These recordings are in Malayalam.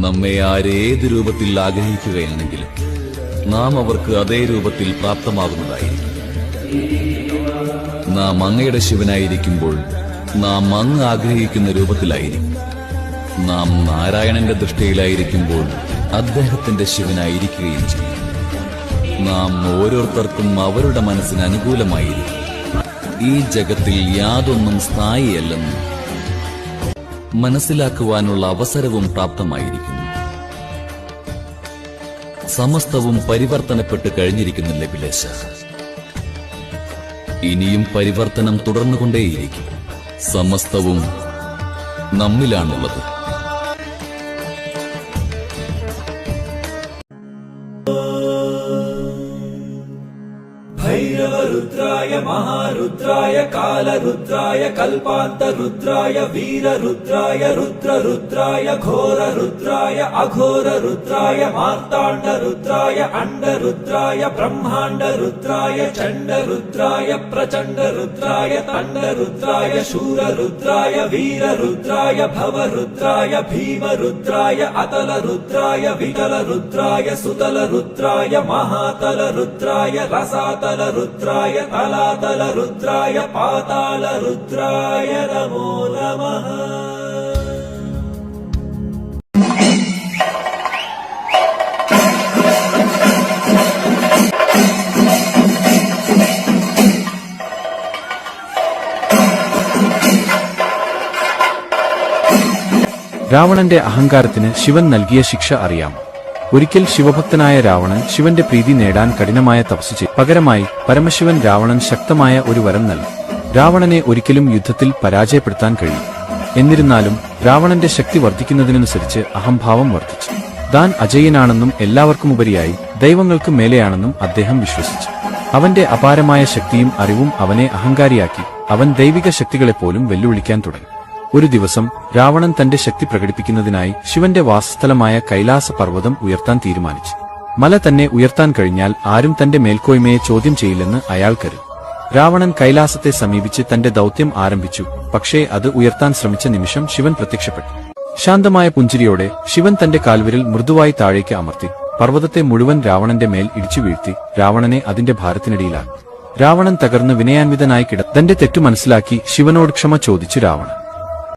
നമ്മെ ആരേത് രൂപത്തിൽ ആഗ്രഹിക്കുകയാണെങ്കിലും നാം അവർക്ക് അതേ രൂപത്തിൽ പ്രാപ്തമാകുന്നതായിരിക്കും. നാം അങ്ങയുടെ ശിവനായിരിക്കുമ്പോൾ നാം അങ്ങ് ആഗ്രഹിക്കുന്ന രൂപത്തിലായിരിക്കും. നാം നാരായണന്റെ ദൃഷ്ടിയിലായിരിക്കുമ്പോൾ അദ്ദേഹത്തിന്റെ ശിവനായിരിക്കുകയും ചെയ്യും. നാം ഓരോരുത്തർക്കും അവരുടെ മനസ്സിന് അനുകൂലമായിരിക്കും. ഈ ജഗത്തിൽ യാതൊന്നും സ്ഥായിയല്ലെന്നും മനസ്സിലാക്കുവാനുള്ള അവസരവും പ്രാപ്തമായിരിക്കുന്നു. സമസ്തവും പരിവർത്തനപ്പെട്ട് കഴിഞ്ഞിരിക്കുന്നില്ല വിലേശ ഇനിയും പരിവർത്തനം തുടർന്നുകൊണ്ടേയിരിക്കും. സമസ്തവും നമ്മിലാണുള്ളത്. भैरवरुद्राय महारुद्राय कालरुद्राय कल्पान्तरुद्राय वीररुद्राय रुद्ररुद्राय घोररुद्राय अघोररुद्राय मार्ताण्डरुद्राय अण्डरुद्राय ब्रह्माण्डरुद्राय चण्डरुद्राय प्रचण्डरुद्राय तण्डरुद्राय शूररुद्राय वीररुद्राय भवरुद्राय भीमरुद्राय अतलरुद्राय विकलरुद्राय सुतलरुद्राय महातलरुद्राय रसातलरुद्राय രുദ്രായ തലാതല രുദ്രായ പാതാള രുദ്രായ നമോ നമ രാവണന്റെ അഹങ്കാരത്തിന് ശിവൻ നൽകിയ ശിക്ഷ അറിയാം ഒരിക്കൽ ശിവഭക്തനായ രാവണൻ ശിവന്റെ പ്രീതി നേടാൻ കഠിനമായ തപസ് ചെയ്തു. പകരമായി പരമശിവൻ രാവണൻ ശക്തമായ ഒരു വരം നൽകി. രാവണനെ ഒരിക്കലും യുദ്ധത്തിൽ പരാജയപ്പെടുത്താൻ കഴിയും എന്നിരുന്നാലും രാവണന്റെ ശക്തി വർദ്ധിക്കുന്നതിനനുസരിച്ച് അഹംഭാവം വർദ്ധിച്ചു. താൻ അജയ്യനാണെന്നും എല്ലാവർക്കുമുപരിയായി ദൈവങ്ങൾക്ക് മേലെയാണെന്നും അദ്ദേഹം വിശ്വസിച്ചു. അവന്റെ അപാരമായ ശക്തിയും അറിവും അവനെ അഹങ്കാരിയാക്കി. അവൻ ദൈവിക ശക്തികളെപ്പോലും വെല്ലുവിളിക്കാൻ തുടങ്ങി. ഒരു ദിവസം രാവണൻ തന്റെ ശക്തി പ്രകടിപ്പിക്കുന്നതിനായി ശിവന്റെ വാസസ്ഥലമായ കൈലാസ പർവതം ഉയർത്താൻ തീരുമാനിച്ചു. മല തന്നെ ഉയർത്താൻ കഴിഞ്ഞാൽ ആരും തന്റെ മേൽക്കോയ്മയെ ചോദ്യം ചെയ്യില്ലെന്ന് അയാൾ കരുതി. രാവണൻ കൈലാസത്തെ സമീപിച്ച് തന്റെ ദൗത്യം ആരംഭിച്ചു പക്ഷേ അത് ഉയർത്താൻ ശ്രമിച്ച നിമിഷം ശിവൻ പ്രത്യക്ഷപ്പെട്ടു. ശാന്തമായ പുഞ്ചിരിയോടെ ശിവൻ തന്റെ കാൽവിരൽ മൃദുവായി താഴേക്ക് അമർത്തി പർവതത്തെ മുഴുവൻ രാവണന്റെ മേൽ ഇടിച്ചു വീഴ്ത്തി രാവണനെ അതിന്റെ ഭാരത്തിനിടയിലാക്കി. രാവണൻ തകർന്ന് വിനയാൻവിതനായി കിട തന്റെ തെറ്റു മനസ്സിലാക്കി ശിവനോട് ക്ഷമ ചോദിച്ചു Ravanan.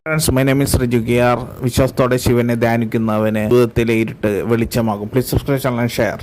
Friends my name is Riju K R വിശ്വാസത്തോടെ ശിവനെ ധ്യാനിക്കുന്നവന് ജീവിതത്തിലെ ഇരുട്ട് വെളിച്ചമാകും. Please subscribe channel share